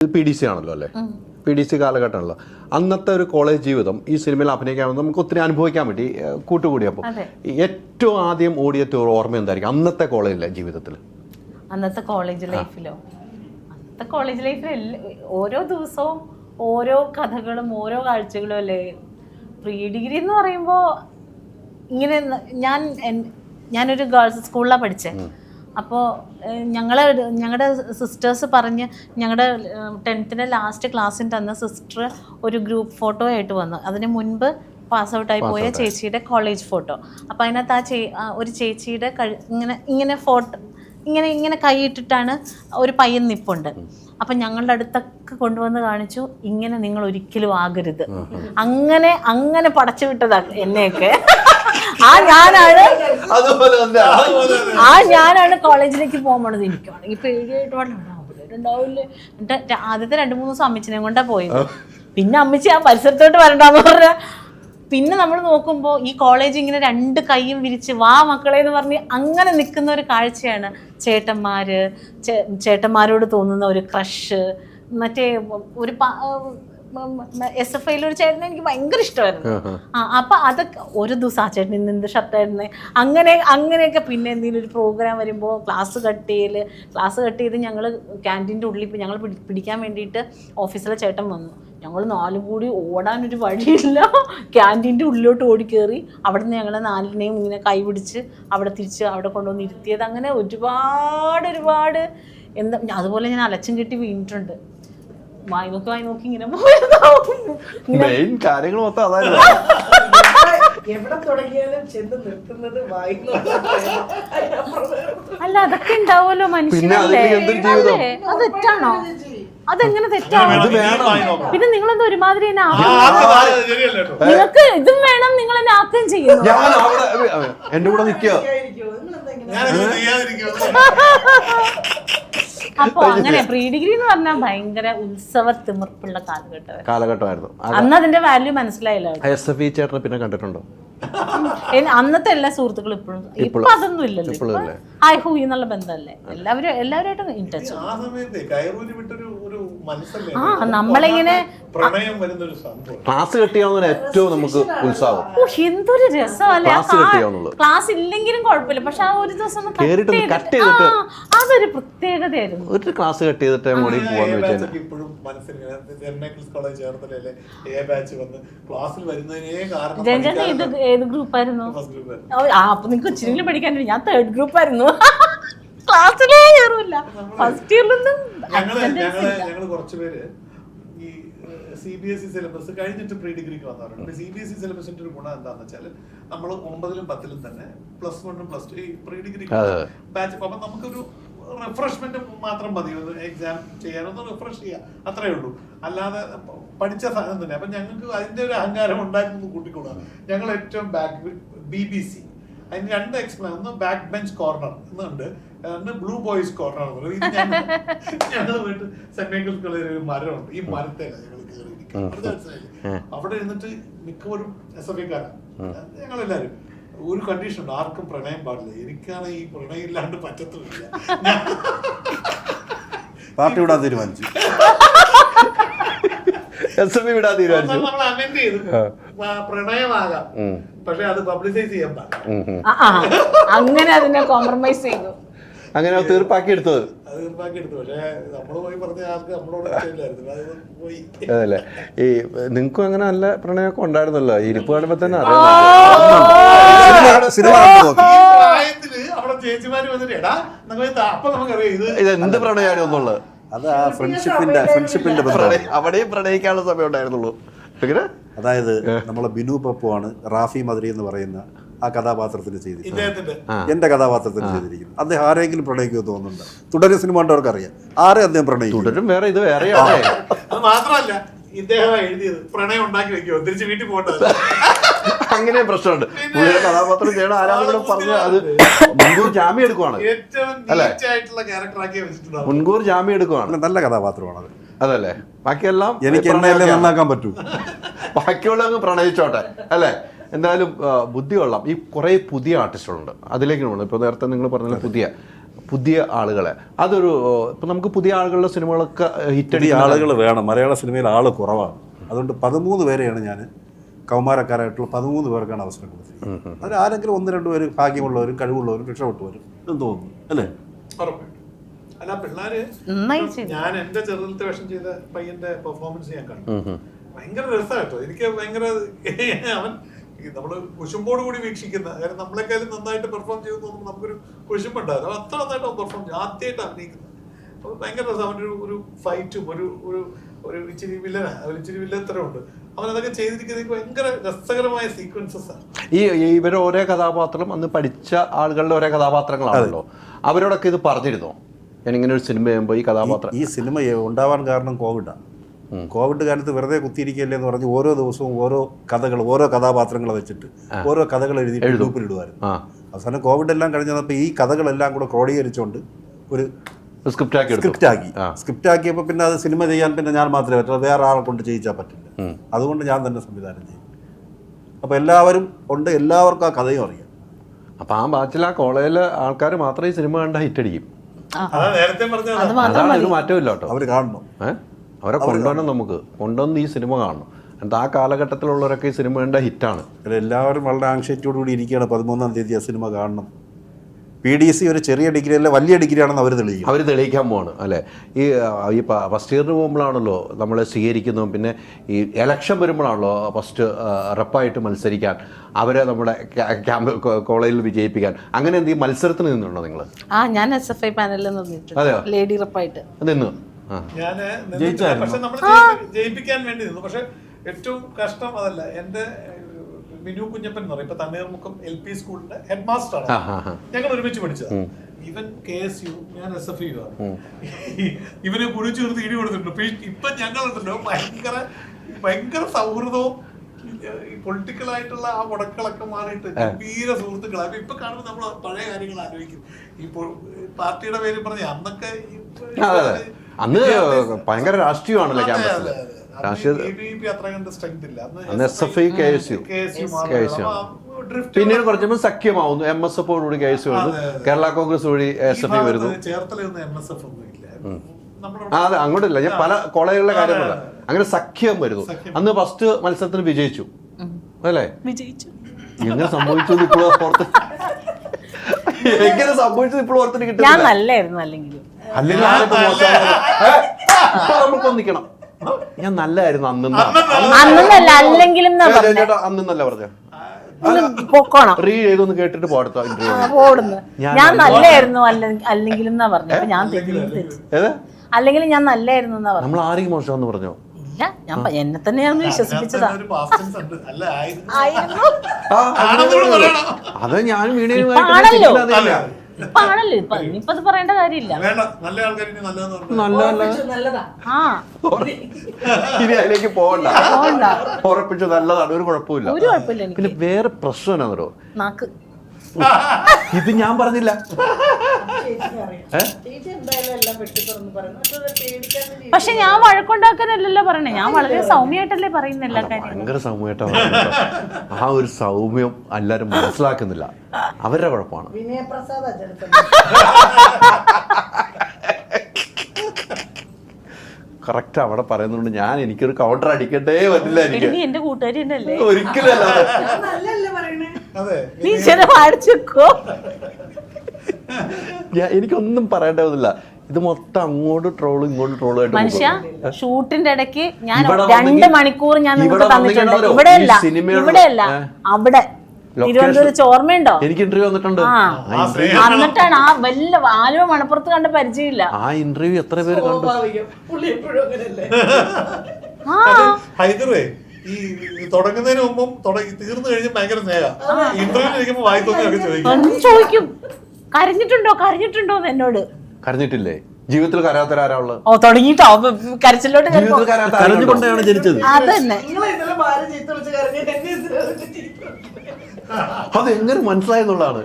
P D C ആണല്ലോ അല്ലേ? P D C കാലഘട്ടമാണല്ലോ. അന്നത്തെ ഒരു കോളേജ് ജീവിതം ഈ സിനിമയിൽ അഭിനയിക്കാമെന്ന് നമുക്ക് ഒത്തിരി അനുഭവിക്കാൻ പറ്റി കൂട്ടുകൂടിയപ്പോൾ. ഏറ്റവും ആദ്യം ഓടിയെത്തിയ ഒരു ഓർമ്മ എന്തായിരിക്കും? അന്നത്തെ കോളേജിലെ ജീവിതത്തിൽ അന്നത്തെ കോളേജ് ലൈഫിലോ അന്നത്തെ കോളേജ് ലൈഫിൽ ഓരോ ദിവസവും ഓരോ കഥകളും ഓരോ കാഴ്ചകളും അല്ലേ? പ്രീ ഡിഗ്രി എന്ന് പറയുമ്പോൾ ഇങ്ങനെ ഞാൻ ഞാനൊരു ഗേൾസ് സ്കൂളിലാണ് പഠിച്ചത് അപ്പോൾ ഞങ്ങളെ ഞങ്ങളുടെ സിസ്റ്റേഴ്സ് പറഞ്ഞ് ഞങ്ങളുടെ ടെൻത്തിന്റെ ലാസ്റ്റ് ക്ലാസ്സിന് തന്ന സിസ്റ്റർ ഒരു ഗ്രൂപ്പ് ഫോട്ടോ ആയിട്ട് വന്നു. അതിന് മുൻപ് പാസ് ഔട്ടായി പോയ ചേച്ചിയുടെ കോളേജ് ഫോട്ടോ അപ്പോൾ അതിനകത്ത് ആ ചേ ഒരു ചേച്ചിയുടെ കഴി ഇങ്ങനെ ഇങ്ങനെ ഫോട്ടോ ഇങ്ങനെ ഇങ്ങനെ കൈയിട്ടിട്ടാണ് ഒരു പയ്യൻ നിപ്പുണ്ട്. അപ്പം ഞങ്ങളുടെ അടുത്തൊക്കെ കൊണ്ടുവന്ന് കാണിച്ചു ഇങ്ങനെ നിങ്ങൾ ഒരിക്കലും ആകരുത് അങ്ങനെ അങ്ങനെ പടച്ചു വിട്ടതാണ് എന്നെയൊക്കെ. ആ ഞാനാണ് ആ ഞാനാണ് കോളേജിലേക്ക് പോകാൻ പോണത് എനിക്കാണെങ്കിൽ പേടിയായിട്ട് ഉണ്ടാവില്ലേ? എന്നിട്ട് ആദ്യത്തെ രണ്ട് മൂന്ന് ദിവസം അമ്മച്ചിനെ കൊണ്ടാ പോയത്. പിന്നെ അമ്മച്ചി ആ പരിസരത്തോട്ട് വരണ്ടാന്ന് പറഞ്ഞ. പിന്നെ നമ്മൾ നോക്കുമ്പോൾ ഈ കോളേജ് ഇങ്ങനെ രണ്ട് കൈയും വിരിച്ച് വാ മക്കളെ എന്ന് പറഞ്ഞ് അങ്ങനെ നിൽക്കുന്ന ഒരു കാഴ്ചയാണ് ചേട്ടന്മാര് ചേട്ടന്മാരോട് തോന്നുന്ന ഒരു ക്രഷ് മറ്റേ ഒരു എസ് എഫ് ഐയിലൊരു ചേട്ടനെ എനിക്ക് ഭയങ്കര ഇഷ്ടമായിരുന്നു. ആ അപ്പൊ അതൊക്കെ ഒരു ദിവസം ആ ചേട്ടൻ ഇന്ന് എന്ത് ഷർട്ടായിരുന്നു അങ്ങനെ അങ്ങനെയൊക്കെ പിന്നെ എന്തെങ്കിലും ഒരു പ്രോഗ്രാം വരുമ്പോൾ ക്ലാസ് കട്ട് ചെയ്യൽ ക്ലാസ് കട്ട് ചെയ്ത് ഞങ്ങൾ ക്യാന്റീന്റെ ഉള്ളിൽ ഇപ്പം ഞങ്ങൾ പിടിക്കാൻ വേണ്ടിയിട്ട് ഓഫീസിലെ ചേട്ടൻ വന്നു. ഞങ്ങൾ നാലും കൂടി ഓടാനൊരു വഴിയില്ല. ക്യാന്റീന്റെ ഉള്ളിലോട്ട് ഓടിക്കേറി അവിടെ നിന്ന് ഞങ്ങളെ നാലിനെയും ഇങ്ങനെ കൈപിടിച്ച് അവിടെ തിരിച്ച് അവിടെ കൊണ്ടുവന്ന് ഇരുത്തിയത്. അങ്ങനെ ഒരുപാട് ഒരുപാട് എന്താ അതുപോലെ ഞാൻ അലച്ചും കെട്ടി വീണിട്ടുണ്ട്. വായി നോക്കി വായി നോക്കി ഇങ്ങനെ മെയിൻ കാര്യങ്ങൾ മൊത്തം അതായിരുന്നു. എവിടെ തുടങ്ങിയാലും ചെന്ന് നിർത്തുന്നത് വായിക്കുന്നു അല്ല അതൊക്കെ ഉണ്ടാവുമല്ലോ മനുഷ്യനല്ലേ? അത് തെറ്റാണോ? അതെങ്ങനെ തെറ്റാണോ ഇത് വേണം പിന്നെ നിങ്ങളൊന്നും ഒരുമാതിരി എന്നെ നിങ്ങൾക്ക് ഇതും വേണം നിങ്ങൾ എന്നെ ആക്കുകയും ചെയ്യുന്നു. ഞാൻ അവിടെ എന്റെ കൂടെ നിൽക്കുക നിങ്ങളെന്താ ഇങ്ങനെ ഞാനങ്ങനെ ചെയ്യാതിരിക്കും. അപ്പൊ അങ്ങനെ പ്രീ ഡിഗ്രി എന്ന് പറഞ്ഞാൽ ഭയങ്കര ഉത്സവ തിമിർപ്പുള്ള കാലഘട്ടം കാലഘട്ടമായിരുന്നു. അന്ന് അതിന്റെ വാല്യൂ മനസ്സിലായില്ല എസ് എഫ് ഇ ചേട്ടനെ പിന്നെ കണ്ടിട്ടുണ്ടോ? അന്നത്തെ എല്ലാ സുഹൃത്തുക്കളും ഇപ്പോഴും ഇപ്പൊ അതൊന്നും ഇല്ലല്ലോ ഐ ഹൂ എന്നുള്ള ബന്ധമല്ലേ? എല്ലാവരും എല്ലാവരുമായിട്ടും ഇൻ ടച്ച് ആ സമയത്ത് കയറൂരി വിട്ടൊരു ആ, നമ്മളിങ്ങനെ- പ്രണയം വരുന്ന ഒരു സംഭവം. ക്ലാസ് കിട്ടിയാവുന്ന ഏറ്റവും നമുക്ക് ഉത്സാഹം. എന്തൊരു രസമല്ലേ? ക്ലാസ് ക്ലാസ് ഇല്ലെങ്കിലും കുഴപ്പമില്ല. പക്ഷെ ആ ഒരു ദിവസം ഒന്ന് cut cut ചെയ്തിട്ട്. അതൊരു പ്രത്യേകതയായിരുന്നു. ഒരു ക്ലാസ് കട്ട് ചെയ്തിട്ട് കൂടി പോവാന്ന് വെച്ചാൽ ഇപ്പോഴും മനസ്സിൽ കോളേജ് എ ബാച്ച് വന്ന് ക്ലാസ്സിൽ വരുന്നതിനേ കാരണം ജയൻ ഏത് ഏത് ഗ്രൂപ്പായിരുന്നു? അപ്പൊ നിങ്ങൾക്ക് ഇച്ചിരി പഠിക്കാൻ ഞാൻ തേർഡ് ഗ്രൂപ്പ് ആയിരുന്നു. ക്ലാസ്സിലേ കയറില്ല ഫസ്റ്റ് ഇയറിലൊന്നും ഞങ്ങൾ കുറച്ചുപേര് ഈ C B S E syllabus കഴിഞ്ഞിട്ട് പ്രീ ഡിഗ്രിക്ക് വന്നവരുണ്ട് സി ബി എസ് ഇ സിലബസിന്റെ ഒരു ഗുണം എന്താണെന്ന് വെച്ചാൽ നമ്മൾ ഒമ്പതിലും പത്തിലും തന്നെ പ്ലസ് വണ്ണും പ്ലസ് ടു ഈ പ്രീ ഡിഗ്രി. ബാച്ച് അപ്പൊ നമുക്കൊരു റിഫ്രഷ്മെന്റ് മാത്രം മതി. ഒന്ന് എക്സാം ചെയ്യാൻ ഒന്ന് റിഫ്രഷ് ചെയ്യാം. അത്രേ ഉള്ളൂ. അല്ലാതെ പഠിച്ച സാധനം തന്നെ. അപ്പൊ ഞങ്ങൾക്ക് അതിന്റെ ഒരു അഹങ്കാരം ഉണ്ടായിരുന്നു കൂട്ടിക്കൂടാ ഞങ്ങൾ ഏറ്റവും ബാക്ക് ബി ബി സി അതിന് രണ്ട് എക്സ്പ്ലെയിൻ ഒന്ന് ബാക്ക് ബെഞ്ച് കോർണർ എന്നുണ്ട് ഒന്ന് ബ്ലൂ ബോയ്സ് കോർണർ എന്ന് ഇത് ഞങ്ങൾ പോയിട്ട് വീട്ടിൽ സെന്റ് മൈക്കിൾസ് കോളേജിൽ ഒരു മരമുണ്ട്. ഈ മരത്തെ ഞങ്ങൾ കയറി അവിടെ ഇരുന്നിട്ട് മിക്കവരും എസ് എഫ് ഐക്കാരാണ് ഞങ്ങളെല്ലാരും. ഒരു കണ്ടീഷൻ ഉണ്ട്. ആർക്കും പ്രണയം പാടില്ല. എനിക്കാണ് ഈ പ്രണയം ഇല്ലാണ്ട് പറ്റത്തില്ല പാർട്ടി വിടാൻ തീരുമാനിച്ചു. എസ് എഫ് വിടാൻ തീരുമാനിച്ചു. നമ്മൾ ചെയ്തു. പ്രണയമാകാം. പക്ഷെ അത് പബ്ലിസൈസ് ചെയ്യാൻ പാടില്ല. ആ, ആ. അങ്ങനെ അതിനെ കോംപ്രമൈസ് ചെയ്തു. അങ്ങനെ തീർപ്പാക്കി എടുത്തത്. അത് തീർപ്പാക്കി എടുത്തു. പക്ഷേ നമ്മൾ പോയി പറഞ്ഞ ആൾക്ക് നമ്മളോട് അത് പോയി. അതല്ലേ. ഈ നിങ്ങൾക്കും അങ്ങനെ നല്ല പ്രണയമൊക്കെ ഉണ്ടായിരുന്നല്ലോ. ഈ ഇരിപ്പ് കാണുമ്പോ തന്നെ അറിയാം സിനിമ സിനിമ കണ്ടു നോക്കി. ഈ പ്രായത്തിൽ അവിടെ ചേച്ചിമാര് വന്നിട്ട് എടാ നമുക്ക് ഇത് അപ്പൊ നമുക്കറിയാം ഇത് ഇത് എന്ത് പ്രണയമാണ് ഒന്നുള്ളത്? അത് ആ ഫ്രണ്ട്ഷിപ്പിന്റെ ഫ്രണ്ട്ഷിപ്പിന്റെ ബന്ധമാണ്. അവിടെയും പ്രണയിക്കാനുള്ള സമയം ഉണ്ടായിരുന്നുള്ളൂ. എങ്ങനെ? അതായത് നമ്മളെ ബിനു പപ്പു ആണ് റാഫി മദരി എന്ന് പറയുന്ന ആ കഥാപാത്രത്തിന് ചെയ്തിരിക്കുന്നത്. ഇദ്ദേഹത്തിന്റെ. എന്റെ കഥാപാത്രത്തിന് ചെയ്തിരിക്കുന്നത്. അദ്ദേഹം ആരെങ്കിലും പ്രണയിക്കുമോ തോന്നുന്നുണ്ട്? തുടരെ സിനിമ കണ്ടവർക്ക് അറിയാം ആരെ അദ്ദേഹം പ്രണയിക്കും? തുടരും വേറെ ഇത് വേറെയാണ്. അത് മാത്രമല്ല ഇദ്ദേഹം എഴുതിയത് പ്രണയം ഉണ്ടാക്കി വെക്കുമോ തിരിച്ച് വീട്ടിൽ പോകേണ്ടത് അങ്ങനെ പ്രശ്നമുണ്ട്. പുള്ളിയുടെ കഥാപാത്രം ചെയ്യണം ആരാധകരും പറഞ്ഞ പറഞ്ഞ് അത് മുൻകൂർ ജാമ്യം എടുക്കുവാണ്. മുൻകൂർ ജാമ്യം എടുക്കുവാണ്. നല്ല- കഥാപാത്രമാണ് കഥാപാത്രമാണത് അതല്ലേ? ബാക്കിയെല്ലാം എനിക്ക് നന്നാക്കാൻ പറ്റൂ? ബാക്കിയുള്ള അങ്ങ് പ്രണയിച്ചോട്ടെ അല്ലേ? എന്തായാലും ബുദ്ധി കൊള്ളാം ഈ കുറേ പുതിയ ആർട്ടിസ്റ്റുകളുണ്ട് അതിലേക്ക് പോകണം ഇപ്പോൾ നേരത്തെ നിങ്ങൾ പറഞ്ഞ പുതിയ പുതിയ ആളുകളെ. അതൊരു ഇപ്പം നമുക്ക് പുതിയ ആളുകളുടെ സിനിമകളൊക്കെ ഹിറ്റടി ആളുകൾ വേണം. മലയാള സിനിമയിൽ ആൾ കുറവാണ്. അതുകൊണ്ട് പതിമൂന്ന് പേരെയാണ് ഞാൻ കൗമാരക്കാരായിട്ടുള്ള പതിമൂന്ന് പേർക്കാണ് അവസരം കൊടുത്തിരിക്കുന്നത്. അതിൽ ആരെങ്കിലും ഒന്ന് രണ്ട് പേര് ഭാഗ്യമുള്ളവരും കഴിവുള്ളവരും രക്ഷപ്പെട്ടുവരും എന്ന് തോന്നുന്നു. അല്ലേ? അല്ല പിള്ളേര്. ഞാൻ എന്റെ ചെറുതിലത്തെ വേഷം ചെയ്ത പയ്യന്റെ പെർഫോമൻസ് ഞാൻ കണ്ടു. ഭയങ്കര രസമായിട്ടോ എനിക്ക് ഭയങ്കര അവൻ ഈ നമ്മൾ കുശുമ്പോട് കൂടി വീക്ഷിക്കുന്ന കാരണം നമ്മളെക്കാളും നന്നായിട്ട് പെർഫോം ചെയ്യുന്നു നമുക്കൊരു കുശുമ്പുണ്ടാകും അവൻ അത്ര നന്നായിട്ട് പെർഫോം ചെയ്യും. ആദ്യമായിട്ട് അഭിനയിക്കുന്നത്. അപ്പൊ ഭയങ്കര രസം. അവന്റെ ഒരു ഒരു ഫൈറ്റും ഒരു ഒരു ഒരു ഇച്ചിരി വില്ലനാ ഒരു ഇച്ചിരി വില്ലത്തരമുണ്ട് അവൻ അതൊക്കെ ചെയ്തിരിക്കുന്നത് ഭയങ്കര രസകരമായ സീക്വൻസസ് ആണ് ഈ ഇവരെ ഇവർ ഓരോ കഥാപാത്രം അന്ന് പഠിച്ച ആളുകളുടെ ഓരോ കഥാപാത്രങ്ങളാണല്ലോ. അവരോടൊക്കെ ഇത് പറഞ്ഞിരുന്നോ? ഞാൻ ഇങ്ങനെ ഒരു സിനിമ ചെയ്യുമ്പോൾ ഈ കഥാപാത്രം ഈ സിനിമ ഉണ്ടാവാൻ കാരണം കോവിഡാണ് കോവിഡ് കാലത്ത് വെറുതെ കുത്തിയിരിക്കല്ലേ എന്ന് പറഞ്ഞ് ഓരോ ദിവസവും ഓരോ കഥകൾ ഓരോ കഥാപാത്രങ്ങൾ വെച്ചിട്ട് ഓരോ കഥകൾ എഴുതി ഗ്രൂപ്പിലിടുമായിരുന്നു. അവസാനം കോവിഡ് എല്ലാം കഴിഞ്ഞ് വന്നപ്പോൾ ഈ കഥകളെല്ലാം കൂടെ ക്രോഡീകരിച്ചുകൊണ്ട് ഒരു സ്ക്രിപ്റ്റ് ആക്കി എടുത്തു. സ്ക്രിപ്റ്റ് ആക്കി സ്ക്രിപ്റ്റ് ആക്കിയപ്പോൾ പിന്നെ അത് സിനിമ ചെയ്യാൻ പിന്നെ ഞാൻ മാത്രമേ പറ്റുള്ളൂ വേറെ ആളെ കൊണ്ട് ചെയ്യിച്ചാൽ പറ്റില്ല. അതുകൊണ്ട് ഞാൻ തന്നെ സംവിധാനം ചെയ്യും അപ്പോൾ എല്ലാവരും ഉണ്ട് എല്ലാവർക്കും ആ കഥയും അറിയാം. അപ്പോൾ ആ ബാച്ചിൽ ആ കോളേജിലെ ആൾക്കാർ മാത്രമേ ഈ സിനിമ കണ്ട ഹിറ്റ് അടിക്കും അതാ നേരത്തെ പറഞ്ഞത്. അതാണ് ഒരു മാറ്റമില്ല കേട്ടോ അവർ കാണണം. ഏ? അവരെ കൊണ്ടുവരണം നമുക്ക്. കൊണ്ടുവന്ന് ഈ സിനിമ കാണണം എന്നിട്ട് ആ കാലഘട്ടത്തിലുള്ളവരൊക്കെ ഈ സിനിമ കണ്ട ഹിറ്റാണ്. എല്ലാവരും വളരെ ആങ്ഷൈറ്റിയോട് കൂടി ഇരിക്കുകയാണ്. പതിമൂന്നാം തീയതി ആ സിനിമ കാണണം. പി ഡി സി ഒരു ചെറിയ ഡിഗ്രി അല്ല വലിയ ഡിഗ്രി ആണെന്ന് അവർ തെളിയിക്കും. അവർ തെളിയിക്കാൻ പോവാണ് അല്ലേ? ഈ ഈ ഫസ്റ്റ് ഇയറിന് പോകുമ്പോഴാണല്ലോ നമ്മൾ സ്വീകരിക്കുന്നു പിന്നെ ഈ എലക്ഷൻ വരുമ്പോഴാണല്ലോ ഫസ്റ്റ് റെപ്പായിട്ട് മത്സരിക്കാൻ അവരെ നമ്മുടെ ക്യാമ്പ് കോളേജിൽ വിജയിപ്പിക്കാൻ. അങ്ങനെ എന്തെങ്കിലും മത്സരത്തിന് നിന്നുണ്ടോ നിങ്ങൾ ആ ഞാൻ എസ് എഫ് ഐ പാനലിൽ നിന്നിട്ടുണ്ട്. അതെയോ? ലേഡി റപ്പായിട്ട് നിന്ന്? ഞാൻ പക്ഷെ നമ്മൾ ജയിപ്പിക്കാൻ വേണ്ടി നിന്നു. പക്ഷെ ഏറ്റവും കഷ്ടം അതല്ല. എന്റെ മിനു കുഞ്ഞപ്പൻ എന്ന് പറയും. ഇപ്പൊ തണ്ണീർമുക്കം എൽ പി സ്കൂളിന്റെ ഹെഡ് മാസ്റ്റർ ആ, ആണ്. ഞങ്ങൾ ഒരുമിച്ച് പഠിച്ചത്. ഇവൻ കെ എസ് യു ഞാൻ എസ് എഫ് യു ആണ്. ഇവനെ കുഴിച്ചു ചേർത്ത് ഇടി കൊടുത്തിട്ടുണ്ട്. ഇപ്പൊ ഞങ്ങളുണ്ടല്ലോ ഭയങ്കര ഭയങ്കര സൗഹൃദവും ഈ പൊളിറ്റിക്കൽ ആയിട്ടുള്ള ആ മുടക്കളൊക്കെ മാറിയിട്ട് ഗംഭീര സുഹൃത്തുക്കളാണ് അപ്പൊ ഇപ്പൊ കാണുമ്പോൾ നമ്മൾ പഴയ കാര്യങ്ങൾ ആലോചിക്കും. ഈ പാർട്ടിയുടെ പേര് പറഞ്ഞ അന്നൊക്കെ അന്ന് ഭയങ്കര രാഷ്ട്രീയമാണല്ലോ ക്യാമ്പസിൽ പിന്നീട് കുറച്ചുമ്പോൾ സഖ്യമാവുന്നു. എം എസ് എഫ് കൂടി കേസ് വരുന്നു. കേരള കോൺഗ്രസ് വഴി എസ് എഫ് ഐ വരുന്നു. അതെ അങ്ങോട്ടില്ല. ഞാൻ പല കോളേജുകളിലെ കാര്യമല്ല അങ്ങനെ സഖ്യം വരുന്നു. അന്ന് ഫസ്റ്റ് മത്സരത്തിന് വിജയിച്ചു. അല്ലേ? വിജയിച്ചു. എങ്ങനെ സംഭവിച്ചു ഇപ്പോഴും ഓർത്ത് എങ്ങനെ സംഭവിച്ചത് ഇപ്പോഴും ഓർത്തിട്ട് ഞാൻ നല്ലായിരുന്നു അല്ലെങ്കിലും. അല്ലെങ്കിൽ? നമുക്ക് ഒന്നിക്കണം. ഞാൻ നല്ലായിരുന്നു അന്നെന്നാ. അന്നല്ല അല്ലെങ്കിലും എന്നാ ഏ, പറഞ്ഞെ. ചേട്ടാ അന്നെന്നല്ല പറഞ്ഞ. ഒന്ന് പൊക്കോണം. റീ ചെയ്തൊന്ന് കേട്ടിട്ട് പോടുത്ത ഓടുന്നു ഞാൻ ഞാൻ നല്ലായിരുന്നു. അല്ലെങ്കിലും എന്നാ പറഞ്ഞു? അപ്പൊ ഞാൻ നല്ലായിരുന്നു എന്നാ പറഞ്ഞു. നമ്മൾ ആരെയും മോശമെന്ന് പറഞ്ഞോ? ഇല്ല ഞാൻ എന്നെ തന്നെ ഞാൻ വിശ്വസിപ്പിച്ചതാ. അത് ഞാൻ വീണയും ഇപ്പൊ ആണല്ലോ. അല്ല, ഇപ്പൊ ആണല്ലോ ഇനിയിപ്പൊ അത് പറയേണ്ട കാര്യമില്ല. വേണ്ട നല്ല ആൾക്കാർ ഇനി നല്ലതെന്ന് പറഞ്ഞു നല്ല നല്ല നല്ലതാ. ആ. ഇനി അതിലേക്ക് പോകണ്ട. പോകണ്ട. ഉറപ്പിച്ചു നല്ലതാണ് ഒരു കുഴപ്പമില്ല ഒരു കുഴപ്പമില്ല എനിക്ക്. പിന്നെ വേറെ പ്രശ്നം എന്നാ നാക്ക്. ഇത് ഞാൻ പറഞ്ഞില്ല. പക്ഷെ ഞാൻ വഴക്കുണ്ടാക്കാനല്ലല്ലോ പറയണേ. ഞാൻ വളരെ സൗമ്യമായിട്ടല്ലേ പറയുന്ന എല്ലാ കാര്യം. ഭയങ്കര സൗമ്യമായിട്ടാണ് ആ ഒരു സൗമ്യം എല്ലാരും മനസ്സിലാക്കുന്നില്ല. അവരുടെ കുഴപ്പമാണ്. കറക്റ്റ് അവിടെ പറയുന്നുണ്ട് ഞാൻ എനിക്കൊരു കൗണ്ടർ അടിക്കട്ടേ പറ്റില്ല എനിക്ക്. എന്റെ കൂട്ടുകാരി തന്നെയല്ലേ ഒരിക്കലും അല്ല നല്ലല്ലേ പറയണേ അതെ നീ ചില വാടിച്ചെക്കോ ഞാൻ എനിക്കൊന്നും പറയേണ്ടതില്ല ഇത് മൊത്തം അങ്ങോട്ട് ട്രോളും ഇങ്ങോട്ട് ട്രോളും ആയിട്ട് മനുഷ്യ ഷൂട്ടിന്റെ ഇടയ്ക്ക് ഞാൻ രണ്ട് മണിക്കൂർ ഞാൻ നിങ്ങൾക്ക് തന്നിട്ടുണ്ട്. ഇവിടെ അല്ല ഇവിടെ അല്ല. അവിടെ. Location. തിരുവനന്തപുരം ഓർമ്മയുണ്ടോ? എനിക്ക് ഇന്റർവ്യൂ വന്നിട്ടുണ്ട്. എന്നിട്ടാണ് ആ വല്ല ആലുവ മണപ്പുറത്ത് കണ്ട പരിചയമില്ല. ആ ഇന്റർവ്യൂ എത്ര പേര് കണ്ടു? ഈ തുടങ്ങുന്നതിന് മുമ്പും തുടങ്ങി തീർന്നു കഴിഞ്ഞ് ഭയങ്കര സ്നേഹ. ഇന്റർവ്യൂ ഇരിക്കുമ്പോ വായി തോന്നിയൊക്കെ ചോദിക്കും. ചോദിക്കും. കരഞ്ഞിട്ടുണ്ടോ? കരഞ്ഞിട്ടുണ്ടോ എന്നോട്? കരഞ്ഞിട്ടില്ലേ? ജീവിതത്തിൽ കരാത്തരാരാ ഉള്ളത്? ഓ തുടങ്ങിട്ടോ കരച്ചിലോട്ട് കരഞ്ഞുകൊണ്ടാണ് ജനിച്ചത്. അതന്നെ. അതെങ്ങനെ? മനസ്സിലായെന്നുള്ളതാണ്?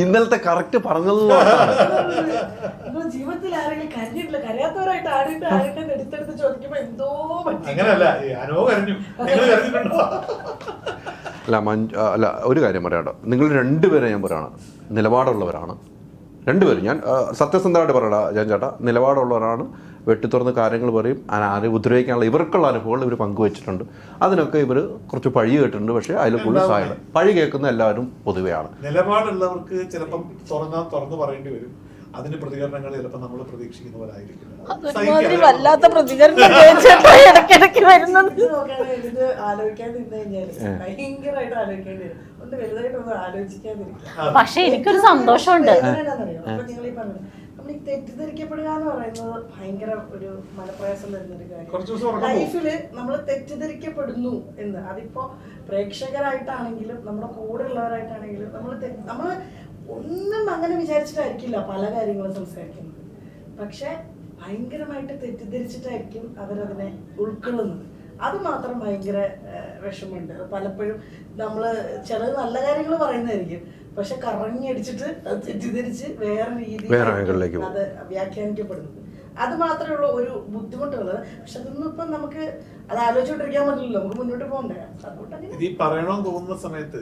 ഇന്നലത്തെ കറക്റ്റ് പറഞ്ഞത് ജീവിതത്തിൽ ആരെങ്കിലും കരഞ്ഞിട്ടില്ല? കരയാത്തവരായിട്ട് ആടിയിട്ട് ആടിയിട്ട് എടുത്തെടുത്ത് ചോദിക്കുമ്പോ എന്തോ അങ്ങനെയല്ല അല്ല മഞ്ജു അല്ല ഒരു കാര്യം പറയാട്ടോ നിങ്ങൾ രണ്ടുപേരെ ഞാൻ പറയാണ്. നിലപാടുള്ളവരാണ്. രണ്ടുപേരും. ഞാൻ സത്യസന്ധമായിട്ട് പറയടാ ഞാൻ ചേട്ടാ. നിലപാടുള്ളവരാണ്. വെട്ടിത്തുറന്ന് കാര്യങ്ങൾ പറയും. ആരെ ഉപദ്രവിക്കാനുള്ള ഇവർക്കുള്ള അനുഭവങ്ങൾ ഇവർ പങ്കുവച്ചിട്ടുണ്ട്. അതിനൊക്കെ ഇവർ കുറച്ച് പഴി കേട്ടിട്ടുണ്ട്. പക്ഷേ അതിൽ കൂടുതൽ സഹായം പഴി കേൾക്കുന്ന എല്ലാവരും പൊതുവെയാണ് നിലപാടുള്ളവർക്ക് ചിലപ്പം തുറന്നാൽ തുറന്നു പറയേണ്ടി വരും. അതിന് പ്രതികരണങ്ങൾ ചിലപ്പോൾ നമ്മൾ പ്രതീക്ഷിക്കുന്ന പോലെ ആയിരിക്കില്ല. ഒരുമാതിരി വല്ലാത്ത പ്രതികരണം ഇടയ്ക്കിടയ്ക്ക് വരുന്നത്. ഇത് ഭയങ്കരമായിട്ട് ആലോചിക്കേണ്ടി വരും. വലുതായിട്ടൊന്ന് പക്ഷെ എനിക്കൊരു സന്തോഷമുണ്ട്. നിങ്ങൾ ഈ പറഞ്ഞത് നമ്മൾ ഈ തെറ്റിദ്ധരിക്കപ്പെടുക എന്ന് പറയുന്നത് ഭയങ്കര ഒരു മനപ്രയാസം തരുന്ന ഒരു ദിവസം കാര്യം ലൈഫിൽ നമ്മൾ തെറ്റിദ്ധരിക്കപ്പെടുന്നു എന്ന്. അതിപ്പോ പ്രേക്ഷകരായിട്ടാണെങ്കിലും നമ്മുടെ കൂടെ ഉള്ളവരായിട്ടാണെങ്കിലും നമ്മൾ നമ്മൾ ഒന്നും അങ്ങനെ വിചാരിച്ചിട്ടായിരിക്കില്ല പല കാര്യങ്ങളും സംസാരിക്കുന്നത്. പക്ഷെ ഭയങ്കരമായിട്ട് തെറ്റിദ്ധരിച്ചിട്ടായിരിക്കും അവരതിനെ ഉൾക്കൊള്ളുന്നത്. അത് മാത്രം ഭയങ്കര വിഷമമുണ്ട്. പലപ്പോഴും നമ്മൾ ചിലത് നല്ല കാര്യങ്ങൾ പറയുന്നതായിരിക്കും. പക്ഷെ കറങ്ങി അടിച്ചിട്ട് അത് തെറ്റിദ്ധരിച്ച് വേറെ രീതിയിൽ വേറെ ആംഗിളിലേക്ക് അത് വ്യാഖ്യാനിക്കപ്പെടുന്നത്. അത് മാത്രമേ ഉള്ളൂ ഒരു ബുദ്ധിമുട്ടുള്ളത്. പക്ഷെ അതൊന്നും ഇപ്പം നമുക്ക് അത് ആലോചിച്ചോണ്ടിരിക്കാൻ പറ്റില്ലല്ലോ. നമുക്ക് മുന്നോട്ട് പോകണ്ടേ? ഇത് ഈ പറയണമെന്ന് തോന്നുന്ന സമയത്ത്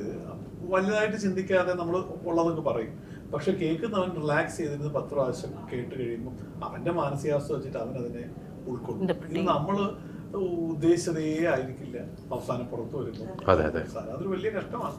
വലുതായിട്ട് ചിന്തിക്കാതെ നമ്മൾ ഉള്ളതൊക്കെ പറയും. പക്ഷെ കേൾക്കുന്നവൻ റിലാക്സ് ചെയ്തിരുന്ന് പത്ത് പ്രാവശ്യം കേട്ട് കഴിയുമ്പോൾ അവന്റെ മാനസികാവസ്ഥ വെച്ചിട്ട് അവൻ അതിനെ ഉൾക്കൊള്ളും. ഇത് നമ്മൾ ഉദ്ദേശിച്ചതേ ആയിരിക്കില്ല അവസാനം പുറത്തു വരുമ്പോൾ അതെ. അതൊരു വലിയ കഷ്ടമാണ്.